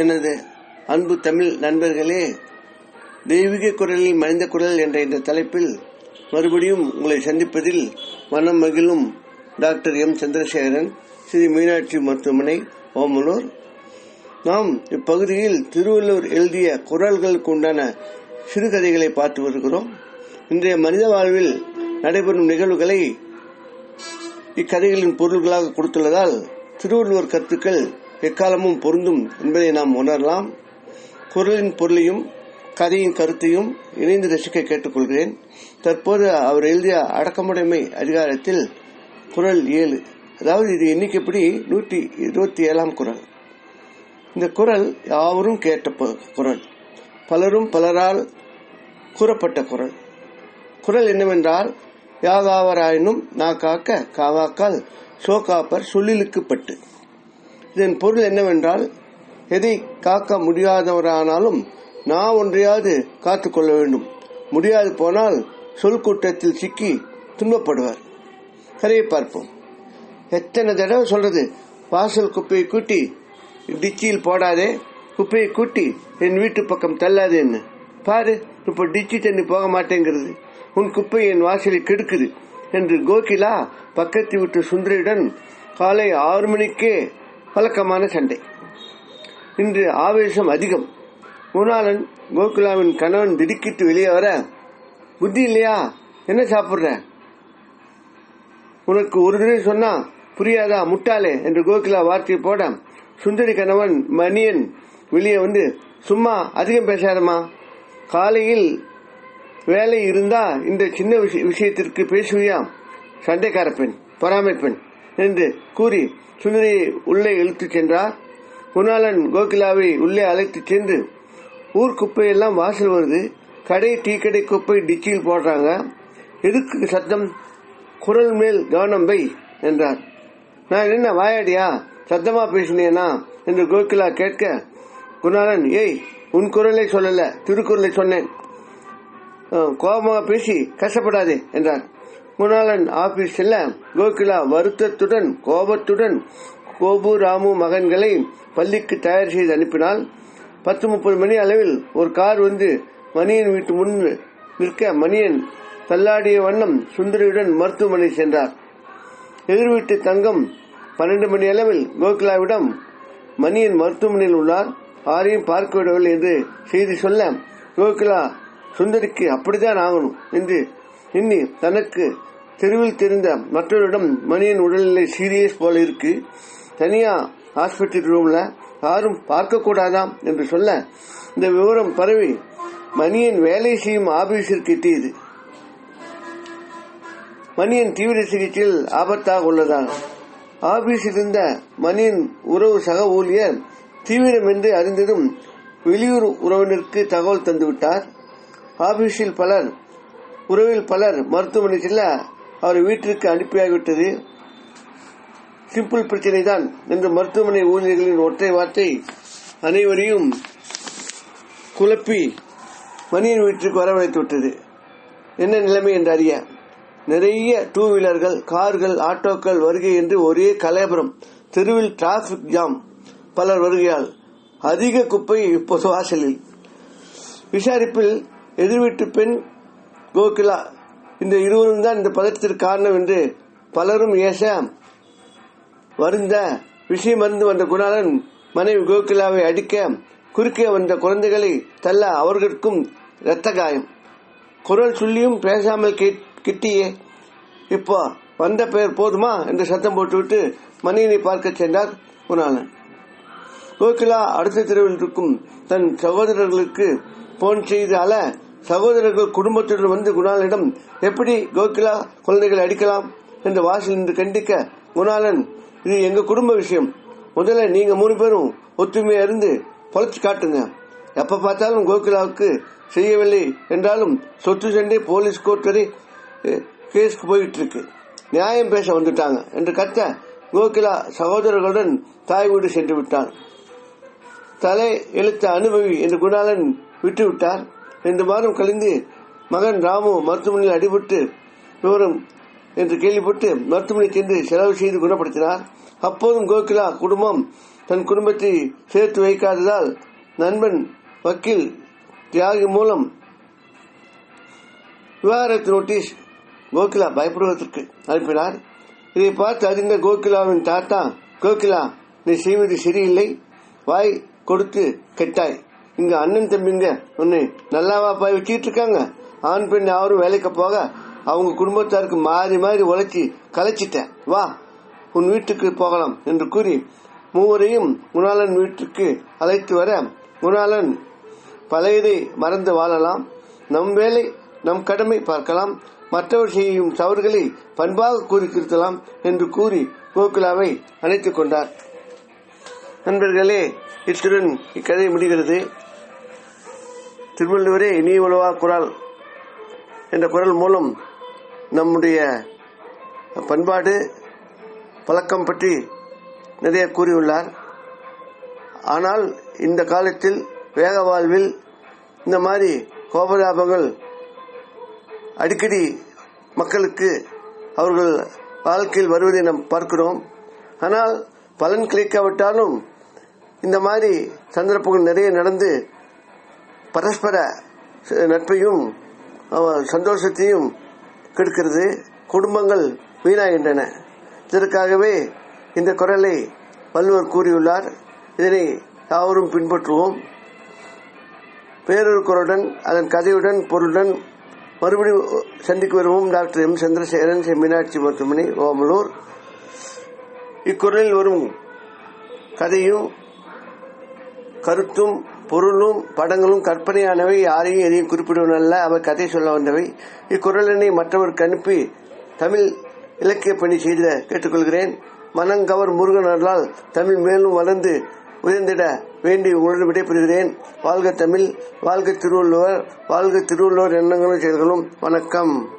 எனது அன்பு தமிழ் நண்பர்களே தெய்வீக குரலில் மனித குரல் என்ற இந்த தலைப்பில் மறுபடியும் உங்களை சந்திப்பதில் மனம் மகிழும் டாக்டர் எம். சந்திரசேகரன் ஸ்ரீ மீனாட்சி மருத்துவமனை ஓமலூர் நாம் இப்பகுதியில் திருவள்ளுவர் எழுதிய குரல்களுக்கு உண்டான சிறுகதைகளை பார்த்து வருகிறோம். இன்றைய மனித வாழ்வில் நடைபெறும் நிகழ்வுகளை இக்கதைகளின் பொருள்களாக கொடுத்துள்ளதால் திருவள்ளுவர் கருத்துக்கள் எக்காலமும் பொருந்தும் என்பதை நாம் உணரலாம். குரலின் பொருளையும் கதையின் கருத்தையும் இணைந்து ரசிக்க கேட்டுக்கொள்கிறேன். தற்போது அவர் எழுதிய அடக்கமுடைமை அதிகாரத்தில் குரல் ஏழு. அதாவது இது எண்ணிக்கைப்படி நூற்றி இருபத்தி ஏழாம் குரல். இந்த குரல் யாவரும் கேட்ட ப- குரல். பலரும் பலரால் கூறப்பட்ட குரல். குரல் என்னவென்றால் யாகாவராயினும் நா காக்க காவாக்கால் சோகாப்பர் சொல்லிலுக்குப்பட்டு இதன் பொருள் என்னவென்றால் எதை காக்க முடியாதவரானாலும் நான் ஒன்றையாவது காத்துக்கொள்ள வேண்டும். முடியாது போனால் சொல் கூட்டத்தில் சிக்கி துன்பப்படுவார். கதையை பார்ப்போம். எத்தனை தடவை சொல்றது? வாசல் குப்பையை கூட்டி டிச்சியில் போடாதே குப்பையை கூட்டி என் வீட்டு பக்கம் தள்ளாதேன்னு. பாரு இப்போ டிச்சி தண்ணி போக மாட்டேங்கிறது. உன் குப்பை என் வாசலில் கெடுக்குது. என்று கோகிலா பக்கத்து வீட்டு சுந்தரியுடன் காலை ஆறு மணிக்கே வழக்கமான சண்டை. இன்று ஆவேசம் அதிகம். குணாளன் கோகுலாவின் கணவன் திடுக்கிட்டு வெளியே வர புத்தி இல்லையா? என்ன சாப்பிடுற? உனக்கு ஒரு தடவை சொன்னா புரியாதா முட்டாளே? என்று கோகுலா வார்த்தை போட சுந்தரி கணவன் மணியன் வெளியே வந்து சும்மா அதிகம் பேசாதம்மா. காலையில் வேலை இருந்தா இந்த சின்ன விஷய- விஷயத்திற்கு பேசுவியா? சண்டைக்கார பெண் பொறாமை பெண். என்று கூறி சுந்தரியை உள்ளே இழுத்துச் சென்றார். குணாளன் கோகிலாவை உள்ளே அழைத்துச் சென்று ஊர் குப்பையெல்லாம் வாசல் வருது. கடை டீ கடை குப்பை டிச்சியில் போடுறாங்க. எதுக்கு சத்தம்? குரல் மேல் கவனம் வை என்றார். நான் என்ன வாயாடியா? சத்தமா பேசினேனா? என்று கோகிலா கேட்க குணாளன் ஏய் உன் குரலை சொல்லல திருக்குறளை சொன்னேன். கோபமாக பேசி கஷ்டப்படாதே என்றார். குணாளன் ஆபீஸ் கோகுலா கோகிலா வருத்தத்துடன் கோபத்துடன் கோபு ராமு மகன்களை பள்ளிக்கு தயார் செய்து அனுப்பினால் பத்து முப்பது மணி அளவில் ஒரு கார் வந்து மணியன் வீட்டு முன் நிற்க மணியன் தள்ளாடிய வண்ணம் சுந்தரியுடன் மருத்துவமனை சென்றார். எதிர் வீட்டு தங்கம் பன்னெண்டு மணி அளவில் கோகுலாவிடம் மணியன் மருத்துவமனையில் உள்ளார். யாரையும் பார்க்க விடவில்லை என்று செய்தி சொல்ல கோகுலா சுந்தரிக்கு அப்படித்தான் ஆகணும் என்று எண்ணி தனக்கு தெருவில் தெரிந்த மற்றவரிடம் மணியின் உடல்நிலை சீரியஸ் போல இருக்கு. தனியா ஹாஸ்பிட்டல் ரூம்ல யாரும் பார்க்க கூடாதாம் என்று சொல்ல இந்த விவரம் பரவி மணியன் வேலை செய்யும் ஆபீஸிற்கு எட்டியது மணியன் தீவிர சிகிச்சையில் ஆபத்தாக உள்ளதாக ஆபீஸில் இருந்த மணியின் உறவு சக ஊழியர் தீவிரம் என்று அறிந்ததும் வெளியூர் உறவினருக்கு தகவல் தந்துவிட்டார். ஆபீஸில் பலர் உறவில் பலர் மருத்துவமனை செல்ல அவர் வீட்டிற்கு அனுப்பியாகிவிட்டது. சிம்பிள் பிரச்சனை தான் என்று மருத்துவமனை ஊழியர்களின் ஒற்றை வார்த்தை அனைவரையும் குழப்பி மணியன் வீட்டிற்கு வரவழைத்து விட்டது. என்ன நிலைமை என்று அறிய நிறைய டூ வீலர்கள் கார்கள் ஆட்டோக்கள் வருகை என்று ஒரே கலவரம் தெருவில் டிராபிக் ஜாம் பலர் வருகையால் அதிக குப்பை இப்போது வாசலில். விசாரிப்பில் எதிர்வீட்டு பெண் கோகிலா. இந்த இருவரும் தான் இந்த பதற்றத்திற்கு காரணம் என்று பலரும் ஏச வருந்த விஷயம் அறிந்து வந்த குணாளன் மனைவி கோகிலாவை அடிக்க குறுக்கே வந்த குழந்தைகளை தள்ள அவர்களுக்கும் இரத்த காயம் குரல் சொல்லியும் பேசாமல் கிட்டியே. இப்போ வந்த பெயர் போதுமா என்று சத்தம் போட்டுவிட்டு மனைவியை பார்க்க சென்றார் குணாளன் கோகிலா அடுத்த தெருவில் இருக்கும் தன் சகோதரர்களுக்கு போன் செய்து அல சகோதரர்கள் குடும்பத்துடன் வந்து குணாலிடம் எப்படி கோகிலா குழந்தைகளை அடிக்கலாம்? என்று வாசல் நின்று கண்டிக்க குணாலன் இது எங்க குடும்ப விஷயம். முதல்ல நீங்க மூணு பேரும் ஒத்துமையா இருந்து பொழைச்சு காட்டுங்க. எப்ப பார்த்தாலும் கோகிலாவுக்கு செய்யவில்லை என்றாலும் சொத்து சண்டை போலீஸ் கோர்ட் வரை கேஸ்க்கு போயிட்டு இருக்கு நியாயம் பேச வந்துட்டாங்க என்று கத்த கோகிலா சகோதரர்களுடன் தாய் வீடு சென்று விட்டான். தலை எழுத்த அனுபவி என்று குணாளன் விட்டுவிட்டார். ரெண்டு மாதம் கழிந்து மகன் ராமு மருத்துவமனையில் அடிபட்டு விவரம் என்று கேள்விப்பட்டு மருத்துவமனை சென்று செலவு செய்து குணப்படுத்தினார். அப்போதும் கோகிலா குடும்பம் தன் குடும்பத்தை சேர்த்து வைக்காததால் நண்பன் வக்கீல் தியாகி மூலம் விவாகரத்து நோட்டீஸ் கோகிலா பயப்படுவதற்கு அனுப்பினார். இதை பார்த்து அறிந்த கோகிலாவின் தாத்தா கோகிலா நீ செய்வது சரியில்லை. வாய் கொடுத்து கெட்டாய். இங்க அண்ணன் தம்பிங்க உன்னை நல்லாவா போய் வச்சுக்கிட்டு இருக்காங்க ஆண் பெண் யாரும் வேலைக்கு போக அவங்க குடும்பத்தாருக்கு மாறி மாறி உழைச்சி கலைச்சிட்டேன். வா உன் வீட்டுக்கு போகலாம் என்று கூறி மூவரையும் குணாளன் வீட்டுக்கு அழைத்து வர குணாளன் பழையதை மறந்து வாழலாம். நம் வேலை நம் கடமை பார்க்கலாம். மற்றவர் செய்யும் தவறுகளை பண்பாக கூறி திருத்தலாம் என்று கூறி கோகுலாவை அழைத்துக் கொண்டார். நண்பர்களே இத்துடன் இக்கதை முடிகிறது. திருவள்ளுவரே இனி உழவா குரல்? என்ற குரல் மூலம் நம்முடைய பண்பாடு பழக்கம் பற்றி நிறைய கூறியுள்ளார். ஆனால் இந்த காலத்தில் வேக வாழ்வில் இந்த மாதிரி கோபதாபங்கள் அடிக்கடி மக்களுக்கு அவர்கள் வாழ்க்கையில் வருவதை நாம் பார்க்கிறோம். ஆனால் பலன் கிடைக்காவிட்டாலும் இந்த மாதிரி சந்தர்ப்பங்கள் நிறைய நடந்து பரஸ்பர நட்பையும் சந்தோஷத்தையும் கெடுக்கிறது. குடும்பங்கள் வீணாகின்றன. இதற்காகவே இந்த குரலை வள்ளுவர் கூறியுள்ளார். இதனை யாவரும் பின்பற்றுவோம். பேரொரு குரலுடன் அதன் கதையுடன் பொருளுடன் மறுபடியும் சந்திக்கு வருவோம். Doctor M. சந்திரசேகரன் செம்மீனாட்சி மருத்துவமனை ஓமலூர். இக்குரலில் வரும் கதையும் கருத்தும் பொருளும் படங்களும் கற்பனையானவை யாரையும் எதையும் குறிப்பிடுவனல்ல. அவர் கதை சொல்ல வந்தவை. இக்குரலினை மற்றவருக்கு அனுப்பி தமிழ் இலக்கிய பணி செய்த கேட்டுக்கொள்கிறேன். மனங்கவர் முருகன் தமிழ் மேலும் வளர்ந்து உயர்ந்திட வேண்டி உங்களுடன் விடைபெறுகிறேன். வாழ்க தமிழ் வாழ்க திருவள்ளுவர் வாழ்க திருவள்ளுவர் எண்ணங்களும் செயல்களும். வணக்கம்.